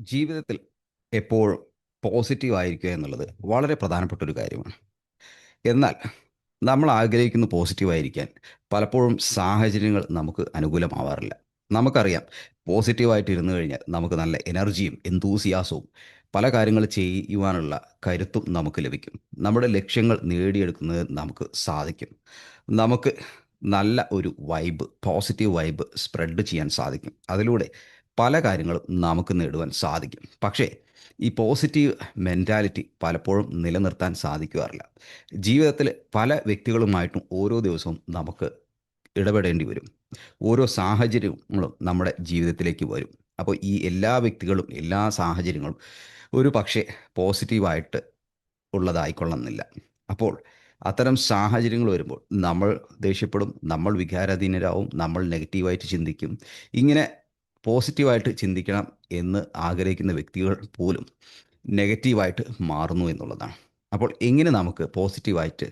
ജീവിതത്തിൽ എപ്പോഴും പോസിറ്റീവ് ആയിരിക്കുക എന്നുള്ളത് വളരെ പ്രധാനപ്പെട്ട ഒരു കാര്യമാണ്. എന്നാൽ നമ്മൾ ആഗ്രഹിക്കുന്ന പോസിറ്റീവ് ആയിരിക്കാൻ പലപ്പോഴും സാഹചര്യങ്ങൾ നമുക്ക് അനുകൂലമാവാറില്ല. നമുക്കറിയാം പോസിറ്റീവായിട്ട് ഇരുന്നു കഴിഞ്ഞാൽ നമുക്ക് നല്ല എനർജിയും എന്തൂസിയാസവും പല കാര്യങ്ങൾ ചെയ്യുവാനുള്ള കരുത്തും നമുക്ക് ലഭിക്കും. നമ്മുടെ ലക്ഷ്യങ്ങൾ നേടിയെടുക്കുന്നത് നമുക്ക് സാധിക്കും. നമുക്ക് നല്ല ഒരു വൈബ് പോസിറ്റീവ് വൈബ് സ്പ്രെഡ് ചെയ്യാൻ സാധിക്കും. അതിലൂടെ പല കാര്യങ്ങളും നമുക്ക് നേടുവാൻ സാധിക്കും. പക്ഷേ ഈ പോസിറ്റീവ് മെന്റാലിറ്റി പലപ്പോഴും നിലനിർത്താൻ സാധിക്കാറില്ല ജീവിതത്തിൽ പല വ്യക്തികളുമായിട്ടും ഓരോ ദിവസവും നമുക്ക് ഇടപെടേണ്ടി വരും. ഓരോ സാഹചര്യങ്ങളും നമ്മുടെ ജീവിതത്തിലേക്ക് വരും. അപ്പോൾ ഈ എല്ലാ വ്യക്തികളും എല്ലാ സാഹചര്യങ്ങളും ഒരു പക്ഷേ പോസിറ്റീവായിട്ട് ഉള്ളതായിക്കൊള്ളുന്നില്ല. അപ്പോൾ അത്തരം സാഹചര്യങ്ങൾ വരുമ്പോൾ നമ്മൾ ദേഷ്യപ്പെടും നമ്മൾ വികാരാധീനരാകും നമ്മൾ നെഗറ്റീവായിട്ട് ചിന്തിക്കും. ഇങ്ങനെ പോസിറ്റീവായിട്ട് ചിന്തിക്കണം എന്ന് ആഗ്രഹിക്കുന്ന വ്യക്തികൾ പോലും നെഗറ്റീവായിട്ട് മാറുന്നു എന്നുള്ളതാണ്. അപ്പോൾ എങ്ങനെ നമുക്ക് പോസിറ്റീവായിട്ട്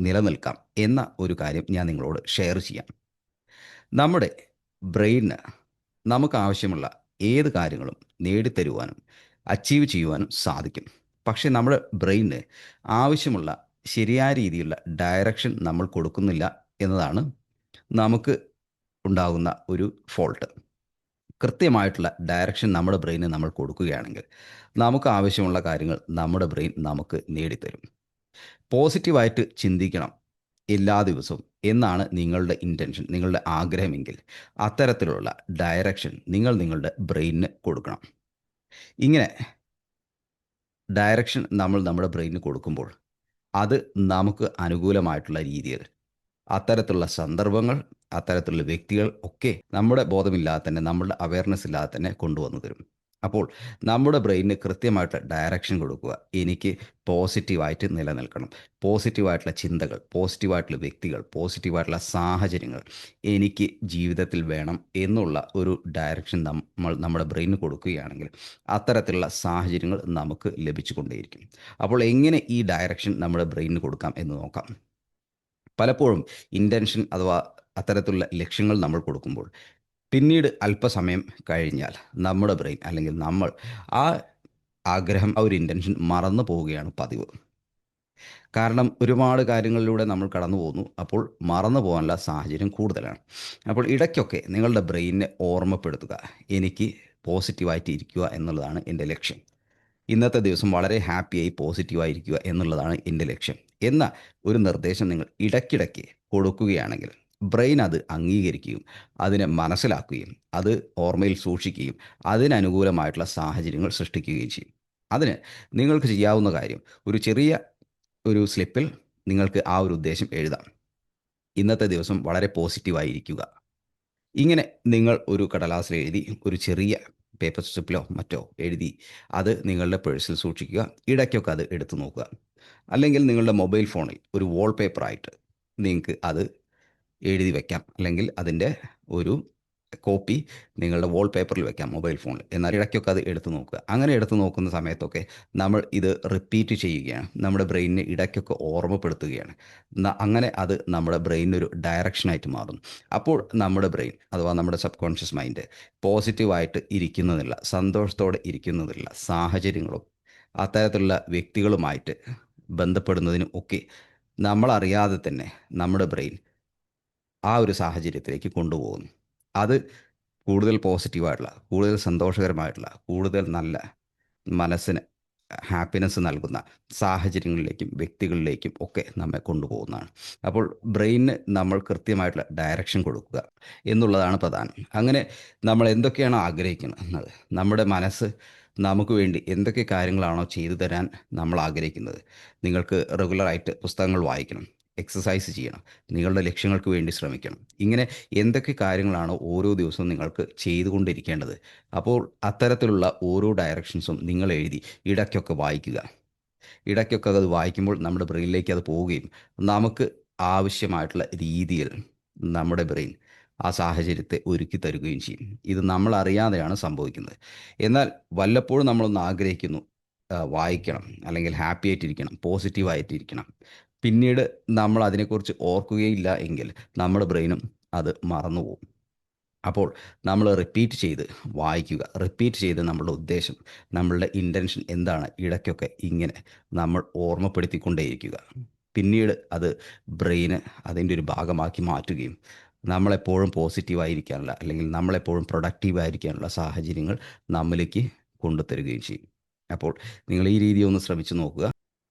നിലനിൽക്കാം എന്ന ഒരു കാര്യം ഞാൻ നിങ്ങളോട് ഷെയർ ചെയ്യാം. നമ്മുടെ ബ്രെയിന് നമുക്ക് ആവശ്യമുള്ള ഏത് കാര്യങ്ങളും നേടിത്തരുവാനും അച്ചീവ് ചെയ്യുവാനും സാധിക്കും. പക്ഷേ നമ്മുടെ ബ്രെയിന് ആവശ്യമുള്ള ശരിയായ രീതിയിലുള്ള ഡയറക്ഷൻ നമ്മൾ കൊടുക്കുന്നില്ല എന്നതാണ് നമുക്ക് ഉണ്ടാകുന്ന ഒരു ഫോൾട്ട്. കൃത്യമായിട്ടുള്ള ഡയറക്ഷൻ നമ്മുടെ ബ്രെയിന് നമ്മൾ കൊടുക്കുകയാണെങ്കിൽ നമുക്ക് ആവശ്യമുള്ള കാര്യങ്ങൾ നമ്മുടെ ബ്രെയിൻ നമുക്ക് നേടിത്തരും. പോസിറ്റീവായിട്ട് ചിന്തിക്കണം എല്ലാ ദിവസവും എന്നാണ് നിങ്ങളുടെ ഇന്റൻഷൻ നിങ്ങളുടെ ആഗ്രഹമെങ്കിൽ അത്തരത്തിലുള്ള ഡയറക്ഷൻ നിങ്ങൾ നിങ്ങളുടെ ബ്രെയിനിന് കൊടുക്കണം. ഇങ്ങനെ ഡയറക്ഷൻ നമ്മൾ നമ്മുടെ ബ്രെയിനിന് കൊടുക്കുമ്പോൾ അത് നമുക്ക് അനുകൂലമായിട്ടുള്ള രീതിയിൽ അത്തരത്തിലുള്ള സന്ദർഭങ്ങൾ അത്തരത്തിലുള്ള വ്യക്തികൾ ഒക്കെ നമ്മുടെ ബോധമില്ലാതെ തന്നെ നമ്മളുടെ അവയർനെസ് ഇല്ലാതെ തന്നെ കൊണ്ടുവന്നു തരും. അപ്പോൾ നമ്മുടെ ബ്രെയിനിന് കൃത്യമായിട്ട് ഡയറക്ഷൻ കൊടുക്കുക. എനിക്ക് പോസിറ്റീവായിട്ട് നിലനിൽക്കണം. പോസിറ്റീവായിട്ടുള്ള ചിന്തകൾ പോസിറ്റീവായിട്ടുള്ള വ്യക്തികൾ പോസിറ്റീവായിട്ടുള്ള സാഹചര്യങ്ങൾ എനിക്ക് ജീവിതത്തിൽ വേണം എന്നുള്ള ഒരു ഡയറക്ഷൻ നമ്മൾ നമ്മുടെ ബ്രെയിനിന് കൊടുക്കുകയാണെങ്കിൽ അത്തരത്തിലുള്ള സാഹചര്യങ്ങൾ നമുക്ക് ലഭിച്ചുകൊണ്ടേയിരിക്കും. അപ്പോൾ എങ്ങനെ ഈ ഡയറക്ഷൻ നമ്മുടെ ബ്രെയിനിന് കൊടുക്കാം എന്ന് നോക്കാം. പലപ്പോഴും ഇന്റൻഷൻ അഥവാ അത്തരത്തിലുള്ള ലക്ഷ്യങ്ങൾ നമ്മൾ കൊടുക്കുമ്പോൾ പിന്നീട് അല്പസമയം കഴിഞ്ഞാൽ നമ്മുടെ ബ്രെയിൻ അല്ലെങ്കിൽ നമ്മൾ ആ ആഗ്രഹം ആ ഒരു ഇന്റൻഷൻ മറന്നു പോവുകയാണ് പതിവ്. കാരണം ഒരുപാട് കാര്യങ്ങളിലൂടെ നമ്മൾ കടന്നു പോകുന്നു. അപ്പോൾ മറന്നു പോകാനുള്ള സാഹചര്യം കൂടുതലാണ്. അപ്പോൾ ഇടയ്ക്കൊക്കെ നിങ്ങളുടെ ബ്രെയിനിനെ ഓർമ്മപ്പെടുത്തുക. എനിക്ക് പോസിറ്റീവായിട്ട് ഇരിക്കുക എന്നുള്ളതാണ് എന്റെ ലക്ഷ്യം. ഇന്നത്തെ ദിവസം വളരെ ഹാപ്പിയായി പോസിറ്റീവായിരിക്കുക എന്നുള്ളതാണ് എന്റെ ലക്ഷ്യം. എന്ന ഒരു നിർദ്ദേശം നിങ്ങൾ ഇടയ്ക്കിടയ്ക്ക് കൊടുക്കുകയാണെങ്കിൽ ബ്രെയിൻ അത് അംഗീകരിക്കുകയും അതിനെ മനസ്സിലാക്കുകയും അത് ഓർമ്മയിൽ സൂക്ഷിക്കുകയും അതിനനുകൂലമായിട്ടുള്ള സാഹചര്യങ്ങൾ സൃഷ്ടിക്കുകയും ചെയ്യും. അതിന് നിങ്ങൾക്ക് ചെയ്യാവുന്ന കാര്യം ഒരു ചെറിയ ഒരു സ്ലിപ്പിൽ നിങ്ങൾക്ക് ആ ഒരു ഉദ്ദേശം എഴുതാം. ഇന്നത്തെ ദിവസം വളരെ പോസിറ്റീവായിരിക്കുക. ഇങ്ങനെ നിങ്ങൾ ഒരു കടലാസിൽ എഴുതി ഒരു ചെറിയ പേപ്പർ സ്ട്രിപ്പിലോ മറ്റോ എഴുതി അത് നിങ്ങളുടെ പേഴ്സിൽ സൂക്ഷിക്കുക. ഇടയ്ക്കൊക്കെ അത് എടുത്തു നോക്കുക. അല്ലെങ്കിൽ നിങ്ങളുടെ മൊബൈൽ ഫോണിൽ ഒരു വാൾപേപ്പറായിട്ട് നിങ്ങൾക്ക് അത് എഴുതി വെക്കാം. അല്ലെങ്കിൽ അതിന്റെ ഒരു കോപ്പി നിങ്ങളുടെ വാൾപേപ്പറിൽ വെക്കാം മൊബൈൽ ഫോണിൽ എന്നാൽ ഇടയ്ക്കൊക്കെ അത് എടുത്തു നോക്കുക. അങ്ങനെ എടുത്തു നോക്കുന്ന സമയത്തൊക്കെ നമ്മൾ ഇത് റിപ്പീറ്റ് ചെയ്യുകയാണ്. നമ്മുടെ ബ്രെയിനിനെ ഇടയ്ക്കൊക്കെ ഓർമ്മപ്പെടുത്തുകയാണ്. അങ്ങനെ അത് നമ്മുടെ ബ്രെയിനൊരു ഡയറക്ഷനായിട്ട് മാറും അപ്പോൾ നമ്മുടെ ബ്രെയിൻ അഥവാ നമ്മുടെ സബ് കോൺഷ്യസ് മൈൻഡ് പോസിറ്റീവായിട്ട് ഇരിക്കുന്നതില്ല സന്തോഷത്തോടെ ഇരിക്കുന്നതില്ല സാഹചര്യങ്ങളും അത്തരത്തിലുള്ള വ്യക്തികളുമായിട്ട് ബന്ധപ്പെടുന്നതിനും ഒക്കെ നമ്മളറിയാതെ തന്നെ നമ്മുടെ ബ്രെയിൻ ആ ഒരു സാഹചര്യത്തിലേക്ക് കൊണ്ടുപോകുന്നു. അത് കൂടുതൽ പോസിറ്റീവായിട്ടുള്ള കൂടുതൽ സന്തോഷകരമായിട്ടുള്ള കൂടുതൽ നല്ല മനസ്സിന് ഹാപ്പിനെസ് നൽകുന്ന സാഹചര്യങ്ങളിലേക്കും വ്യക്തികളിലേക്കും ഒക്കെ നമ്മെ കൊണ്ടുപോകുന്നതാണ്. അപ്പോൾ ബ്രെയിനിന് നമ്മൾ കൃത്യമായിട്ടുള്ള ഡയറക്ഷൻ കൊടുക്കുക എന്നുള്ളതാണ് പ്രധാനം. അങ്ങനെ നമ്മൾ എന്തൊക്കെയാണ് ആഗ്രഹിക്കുന്നത്? നമ്മുടെ മനസ്സ് നമുക്ക് വേണ്ടി എന്തൊക്കെ കാര്യങ്ങളാണോ ചെയ്തു തരാൻ നമ്മൾ ആഗ്രഹിക്കുന്നത്? നിങ്ങൾക്ക് റെഗുലറായിട്ട് പുസ്തകങ്ങൾ വായിക്കണം. എക്സസൈസ് ചെയ്യണം. നിങ്ങളുടെ ലക്ഷ്യങ്ങൾക്ക് വേണ്ടി ശ്രമിക്കണം. ഇങ്ങനെ എന്തൊക്കെ കാര്യങ്ങളാണ് ഓരോ ദിവസവും നിങ്ങൾക്ക് ചെയ്തുകൊണ്ടിരിക്കേണ്ടത്. അപ്പോൾ അത്തരത്തിലുള്ള ഓരോ ഡയറക്ഷൻസും നിങ്ങൾ എഴുതി ഇടയ്ക്കൊക്കെ വായിക്കുക. ഇടയ്ക്കൊക്കെ അത് വായിക്കുമ്പോൾ നമ്മുടെ ബ്രെയിനിലേക്ക് അത് പോവുകയും നമുക്ക് ആവശ്യമായിട്ടുള്ള രീതിയിൽ നമ്മുടെ ബ്രെയിൻ ആ സാഹചര്യത്തെ ഒരുക്കി തരുകയും ചെയ്യും. ഇത് നമ്മൾ അറിയാതെയാണ് സംഭവിക്കുന്നത്. എന്നാൽ വല്ലപ്പോഴും നമ്മളൊന്ന് ആഗ്രഹിക്കുന്നു വായിക്കണം അല്ലെങ്കിൽ ഹാപ്പി ആയിട്ടിരിക്കണം പോസിറ്റീവായിട്ടിരിക്കണം. പിന്നീട് നമ്മൾ അതിനെക്കുറിച്ച് ഓർക്കുകയില്ല എങ്കിൽ നമ്മുടെ ബ്രെയിനും അത് മറന്നുപോകും അപ്പോൾ നമ്മൾ റിപ്പീറ്റ് ചെയ്ത് വായിക്കുക. റിപ്പീറ്റ് ചെയ്ത് നമ്മളുടെ ഉദ്ദേശം നമ്മളുടെ ഇന്റൻഷൻ എന്താണ്? ഇടയ്ക്കൊക്കെ ഇങ്ങനെ നമ്മൾ ഓർമ്മപ്പെടുത്തിക്കൊണ്ടേയിരിക്കുക. പിന്നീട് അത് ബ്രെയിന് അതിന്റെ ഒരു ഭാഗമാക്കി മാറ്റുകയും നമ്മളെപ്പോഴും പോസിറ്റീവായിരിക്കാനുള്ള അല്ലെങ്കിൽ നമ്മളെപ്പോഴും പ്രൊഡക്റ്റീവായിരിക്കാനുള്ള സാഹചര്യങ്ങൾ നമ്മിലേക്ക് കൊണ്ടുതരികയും ചെയ്യും. അപ്പോൾ നിങ്ങൾ ഈ രീതി ഒന്ന് ശ്രമിച്ചു നോക്കുക.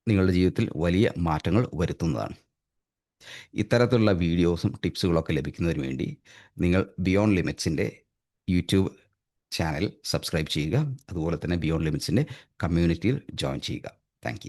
നിങ്ങളുടെ ജീവിതത്തിൽ വലിയ മാറ്റങ്ങൾ വരുത്തുന്നതാണ്. ഇത്തരത്തിലുള്ള വീഡിയോസും ടിപ്സുകളൊക്കെ ലഭിക്കുന്നതിന് വേണ്ടി നിങ്ങൾ ബിയോണ്ട് ലിമിറ്റ്സിന്റെ യൂട്യൂബ് ചാനൽ സബ്സ്ക്രൈബ് ചെയ്യുക. അതുപോലെ തന്നെ ബിയോണ്ട് ലിമിറ്റ്സിന്റെ കമ്മ്യൂണിറ്റിയിൽ ജോയിൻ ചെയ്യുക. താങ്ക്